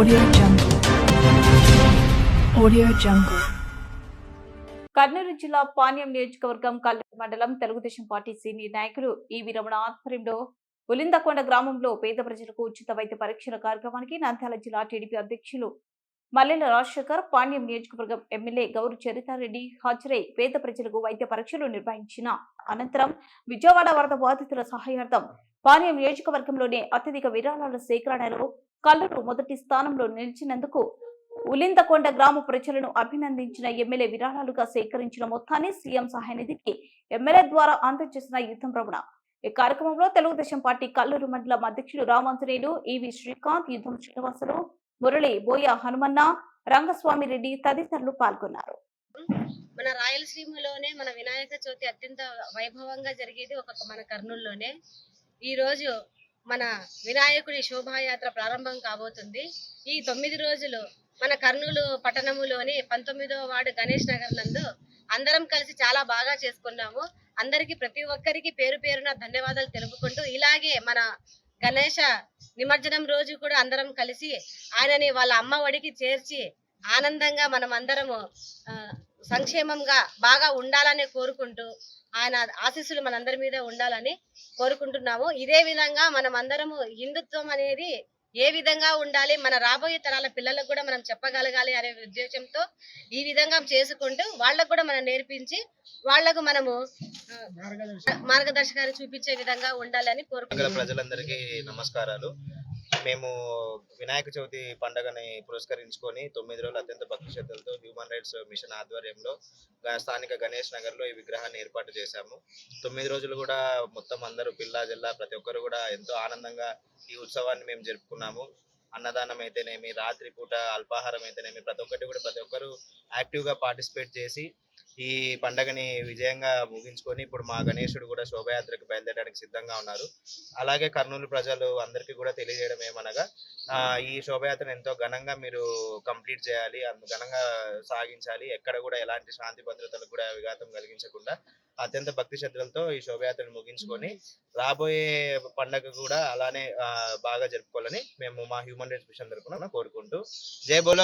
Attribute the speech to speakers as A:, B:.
A: Audio Jungle. Audio Jungle.
B: Kurnool జిల్లా పాణ్యం నియోజకవర్గం కల్లూరు మండలం తెలుగుదేశం పార్టీ సీనియర్ నాయకులు ఈవి రమణ ఆధ్వర్యంలో ఉలిందకొండ గ్రామంలో పేద ప్రజలకు ఉచిత వైద్య పరీక్షల కార్యక్రమానికి నంద్యాల జిల్లా టీడీపీ అధ్యక్షులు మల్లెల రాజశేఖర్ పాణ్యం నియోజకవర్గం ఎమ్మెల్యే గౌరు చరితారెడ్డి హాజరై పేద ప్రజలకు వైద్య పరీక్షలు నిర్వహించిన అనంతరం విజయవాడ వరద బాధితుల సహాయార్థం పాణ్యం నియోజకవర్గంలోనే అత్యధిక విరాళాల సేకరణలో కల్లూరు మొదటి స్థానంలో నిలిచినందుకు ఉలిందకొండ గ్రామ ప్రజలను అభినందించిన ఎమ్మెల్యే విరాళాలుగా సేకరించిన మొత్తాన్ని సీఎం సహాయనిధికి ఎమ్మెల్యే ద్వారా అందజేసిన యుద్ధం రమణ. ఈ కార్యక్రమంలో తెలుగుదేశం పార్టీ కల్లూరు మండలం అధ్యక్షుడు రామాంజనేయుడు ఈవి శ్రీకాంత్ యుద్ధం శ్రీనివాసులు మురళి బోయ హనుమన్న రంగస్వామి రెడ్డి తదితరులు పాల్గొన్నారు.
C: మన రాయలసీమలోనే మన వినాయక చవితి అత్యంత వైభవంగా జరిగేది ఒక మన కర్నూలులోనే. ఈ రోజు మన వినాయకుడి శోభాయాత్ర ప్రారంభం కాబోతుంది. ఈ తొమ్మిది రోజులు మన కర్నూలు పట్టణములోని పంతొమ్మిదవ వార్డు గణేష్ నగర్ నందు అందరం కలిసి చాలా బాగా చేసుకున్నాము. అందరికి ప్రతి ఒక్కరికి పేరు పేరున ధన్యవాదాలు తెలుపుకుంటూ ఇలాగే మన గణేష నిమజ్జనం రోజు కూడా అందరం కలిసి ఆయనని వాళ్ళ అమ్మ ఒడికి చేర్చి ఆనందంగా మనం అందరము సంక్షేమంగా బాగా ఉండాలని కోరుకుంటూ ఆయన ఆశీస్సులు మనందరి మీద ఉండాలని కోరుకుంటున్నాము. ఇదే విధంగా మనం అందరము హిందుత్వం అనేది ఏ విధంగా ఉండాలి మన రాబోయే తరాల పిల్లలకు కూడా మనం చెప్పగలగాలి అనే ఉద్దేశంతో ఈ విధంగా చేసుకుంటూ వాళ్ళకు కూడా మనం నేర్పించి వాళ్ళకు మనము ఆ, మార్గదర్శకాన్ని చూపించే విధంగా ఉండాలని
D: నగర
C: కోరుకుంటున్నాము
D: ప్రజలందరికీ నమస్కారాలు. మేము వినాయక చవితి పండుగని పురస్కరించుకొని తొమ్మిది రోజులు అత్యంత భక్తి శ్రద్ధలతో హ్యూమన్ రైట్స్ మిషన్ ఆధ్వర్యంలో స్థానిక గణేష్ నగర్లో ఈ విగ్రహాన్ని ఏర్పాటు చేశాము. తొమ్మిది రోజులు కూడా మొత్తం అందరూ పిల్ల జిల్లా ప్రతి ఒక్కరు కూడా ఎంతో ఆనందంగా ఈ ఉత్సవాన్ని మేము జరుపుకున్నాము. అన్నదానం అయితేనేమి రాత్రి పూట అల్పాహారం అయితేనేమి ప్రతి ఒక్కటి కూడా ప్రతి ఒక్కరు యాక్టివ్గా పార్టిసిపేట్ చేసి ఈ పండగని విజయంగా ముగించుకొని ఇప్పుడు మా గణేశుడు కూడా శోభయాత్రకు బయలుదేరడానికి సిద్ధంగా ఉన్నారు. అలాగే కర్నూలు ప్రజలు అందరికీ కూడా తెలియజేయడం ఏమనగా ఈ శోభయాత్రను ఎంతో ఘనంగా మీరు కంప్లీట్ చేయాలి అంత ఘనంగా సాగించాలి ఎక్కడ కూడా ఎలాంటి శాంతి భద్రతలకు కూడా విఘాతం కలిగించకుండా అత్యంత భక్తి శ్రద్ధలతో ఈ శోభయాత్రను ముగించుకొని రాబోయే పండగ కూడా అలానే బాగా జరుపుకోవాలని మేము మా హ్యూమన్ రైట్స్ మిషన్ తరపున కోరుకుంటూ జై బోలో